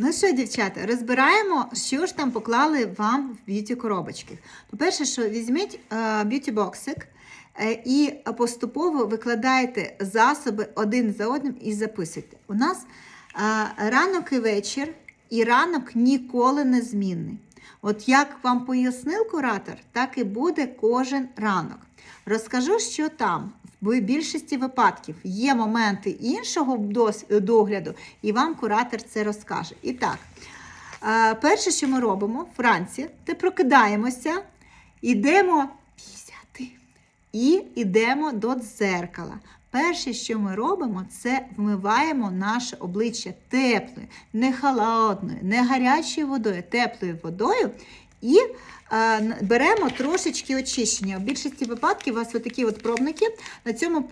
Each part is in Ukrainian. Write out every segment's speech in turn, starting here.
Ну що, дівчата, розбираємо, що ж там поклали вам в б'юті коробочки. По-перше, що візьміть е, б'юті боксик е, і поступово викладаєте засоби один за одним і записуйте. У нас е, ранок і вечір, і ранок ніколи не змінний. От як вам пояснив куратор, так і буде кожен ранок. Розкажу, що там. В більшості випадків є моменти іншого догляду, і вам куратор це розкаже. І так, е, перше, що ми робимо вранці, це прокидаємося, йдемо пісяти і йдемо до дзеркала. Перше, що ми робимо, це вмиваємо наше обличчя теплою, не холодною, не гарячою водою, теплою водою. І е, беремо трошечки очищення. В більшості випадків у вас отакі от пробники. На цьому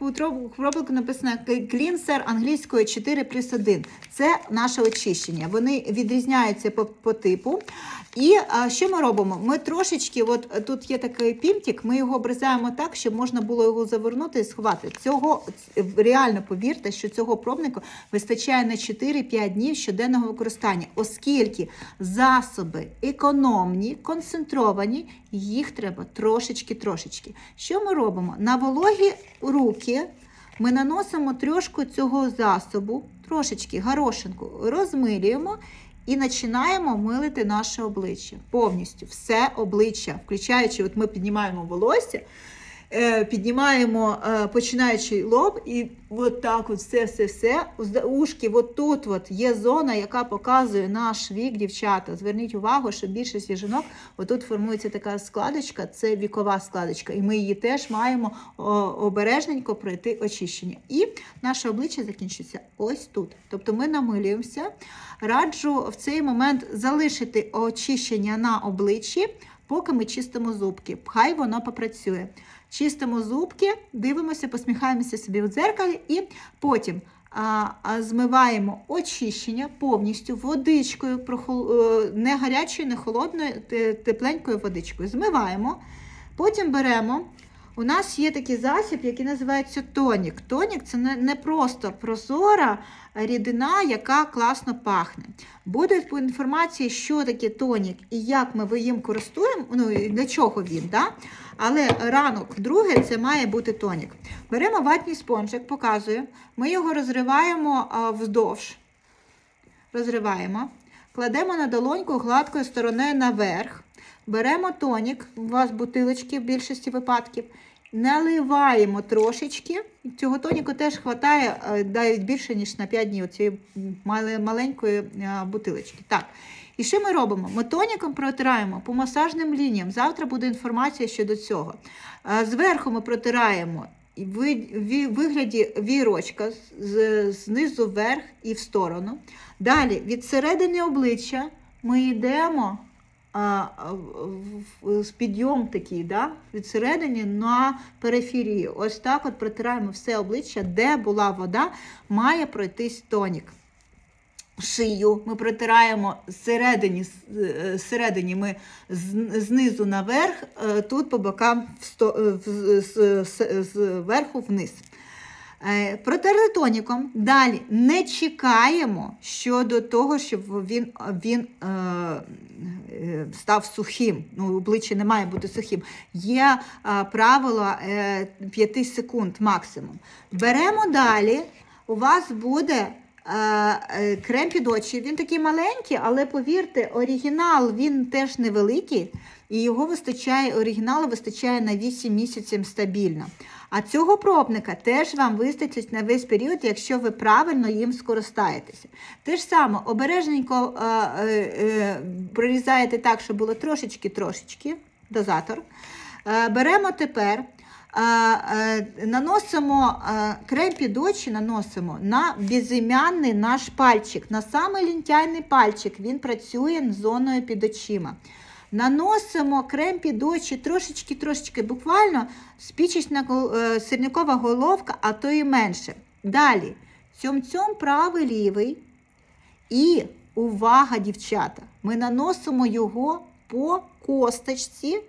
пробнику написано Cleanser англійською 4 плюс 1. Це наше очищення. Вони відрізняються по, по типу. І а, що ми робимо? Ми трошечки, от е, тут є такий пімтик, ми його обрізаємо так, щоб можна було його завернути і сховати. Цього реально повірте, що цього пробнику вистачає на 4-5 днів щоденного використання, оскільки засоби економні, концентровані, їх треба трошечки-трошечки. Що ми робимо? На вологі руки ми наносимо трошку цього засобу, трошечки горошинку розмилюємо і починаємо милити наше обличчя. Повністю все обличчя, включаючи, от ми піднімаємо волосся, піднімаємо е, починаючи лоб, і от так от все-все-все. Ушки, от тут от є зона, яка показує наш вік, дівчата. Зверніть увагу, що більшість жінок отут формується така складочка, це вікова складочка, і ми її теж маємо обережненько пройти очищення. І наше обличчя закінчиться ось тут. Тобто ми намилюємося. Раджу в цей момент залишити очищення на обличчі, поки ми чистимо зубки. Хай воно попрацює. Чистимо зубки, дивимося, посміхаємося собі в дзеркалі і потім змиваємо очищення повністю водичкою, е, не гарячою, не холодною, тепленькою водичкою. Змиваємо. Потім беремо. У нас є такий засіб, який називається тонік. Тонік це не, просто прозора рідина, яка класно пахне. Буде по інформації, що таке тонік і як ми їм користуємо, ну і для чого він. Да? Але ранок, друге, це має бути тонік. Беремо ватний спонжик, показую. Ми його розриваємо вздовж. Розриваємо. Кладемо на долоньку гладкою стороною наверх. Беремо тонік, у вас бутилочки в більшості випадків. Наливаємо трошечки. Цього тоніку теж вистачає навіть більше, ніж на 5 днів цієї маленької е, бутилочки. Так. І що ми робимо? Ми тоніком протираємо по масажним лініям. Завтра буде інформація щодо цього. Е, Зверху ми протираємо ві- вигляді вірочка знизу вверх і в сторону. Далі від середини обличчя ми йдемо в- в- підйом такий, да? від середини на периферію. Ось так от протираємо все обличчя, де була вода, має пройтись тонік. Шию ми протираємо зсередині, е, зсередині ми знизу наверх, е, тут по бокам е, зверху вниз. Е, Протерли тоніком. Далі не чекаємо щодо того, щоб він, він е, е, став сухим. Ну, обличчя не має бути сухим. Є е, правило е, 5 секунд максимум. Беремо далі. У вас буде крем під очі. Він такий маленький, але повірте, оригінал він теж невеликий, і його вистачає, оригіналу вистачає на 8 місяців стабільно. А цього пробника теж вам вистачить на весь період, якщо ви правильно їм скористаєтеся. Те ж саме, обережненько е, е, е, прорізаєте так, щоб було трошечки-трошечки, дозатор. Е, беремо тепер, е, е, наносимо е, крем під очі, наносимо на безім'яний наш пальчик, на самий лінтяйний пальчик. Він працює зоною під очима. Наносимо крем під очі трошечки-трошечки, буквально спічечна е, головка, а то і менше. Далі, цьом-цьом правий лівий. І увага, дівчата! Ми наносимо його по косточці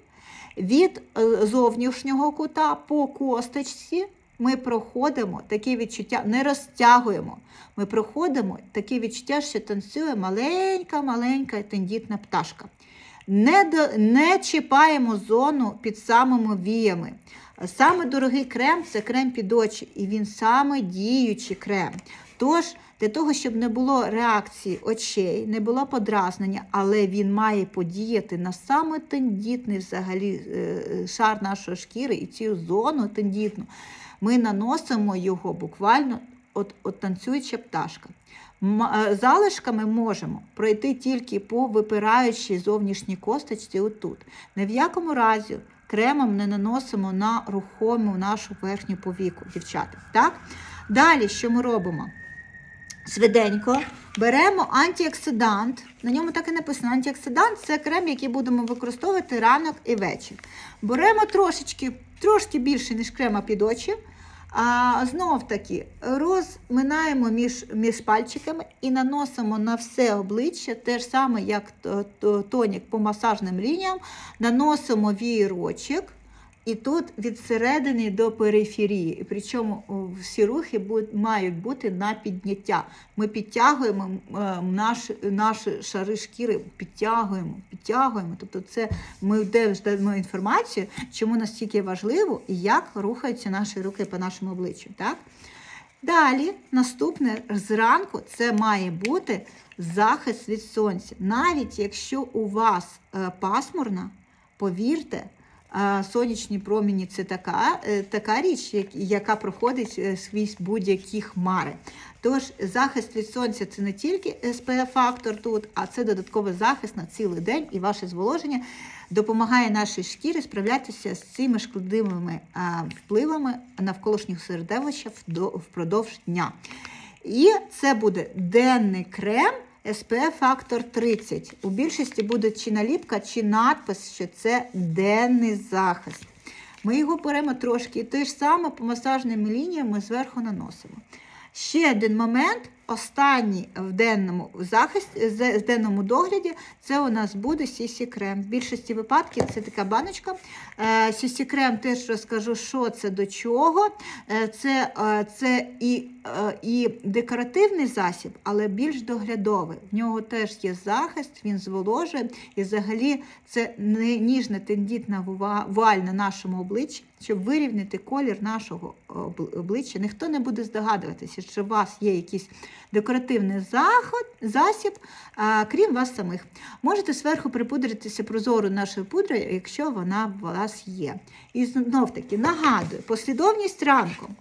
від е, зовнішнього кута по косточці ми проходимо таке відчуття, не розтягуємо. Ми проходимо таке відчуття, що танцює маленька-маленька тендітна пташка. Не, до, не чіпаємо зону під самими віями. Саме дорогий крем це крем під очі, і він саме діючий крем. Тож, для того, щоб не було реакції очей, не було подразнення, але він має подіяти на саме тендітний взагалі е, шар нашої шкіри і цю зону тендітну, ми наносимо його буквально от, от танцююча пташка. Е, Залишками можемо пройти тільки по випираючій зовнішній косточці отут. Ні в якому разі кремом не наносимо на рухому нашу верхню повіку, дівчата. Так? Далі, що ми робимо? Швиденько беремо антиоксидант. На ньому так і написано: антиоксидант це крем, який будемо використовувати ранок і вечір. Беремо трошечки, трошки більше, ніж крема під очі. А знов таки розминаємо між, між пальчиками і наносимо на все обличчя, те ж саме, як т- тонік по масажним лініям, наносимо вієрочок. І тут від середини до периферії. Причому всі рухи будуть, мають бути на підняття. Ми підтягуємо е, наші, наші шари шкіри, підтягуємо, підтягуємо. Тобто, це ми даємо інформацію, чому настільки важливо і як рухаються наші руки по нашому обличчю. Так? Далі, наступне зранку це має бути захист від сонця. Навіть якщо у вас е, пасмурна, повірте, е, сонячні промені це така, е, така річ, яка проходить е, будь-які хмари. Тож захист від сонця це не тільки СПФ-фактор тут, а це додатковий захист на цілий день і ваше зволоження допомагає нашій шкірі справлятися з цими шкідливими впливами навколишнього середовища впродовж дня. І це буде денний крем SPF фактор 30. У більшості буде чи наліпка, чи надпис, що це денний захист. Ми його беремо трошки, і те ж саме по масажним лініям ми зверху наносимо. Ще один момент, останній в денному захисті, в денному догляді, це у нас буде сісі крем. В більшості випадків це така баночка. Е, Сісі крем теж розкажу, що це до чого. Е, Це, е, це і, і декоративний засіб, але більш доглядовий. В нього теж є захист, він зволожує. І взагалі це не ніжна тендітна вуаль на нашому обличчі, щоб вирівняти колір нашого обличчя. Ніхто не буде здогадуватися, що у вас є якийсь декоративний заход, засіб, а, крім вас самих. Можете зверху припудритися прозору нашою пудрою, якщо вона у вас є. І знов таки нагадую, послідовність ранком.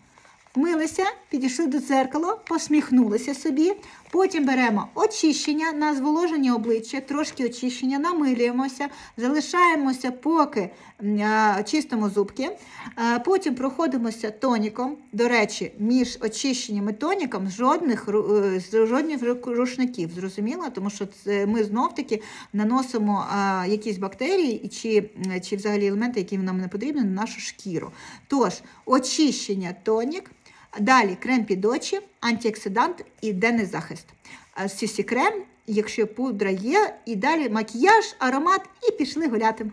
Вмилися, підійшли до дзеркала, посміхнулися собі. Потім беремо очищення на зволоження обличчя, трошки очищення, намилюємося, залишаємося, поки чистимо зубки. Потім проходимося тоніком. До речі, між очищенням і тоніком жодних, е, жодних рушників. Зрозуміло? Тому що це ми знов-таки наносимо якісь бактерії чи, чи взагалі елементи, які нам не потрібні, на нашу шкіру. Тож, очищення тонік. Далі крем під очі, антиоксидант і денний захист. Сісі крем, якщо пудра є, і далі макіяж, аромат, і пішли гуляти.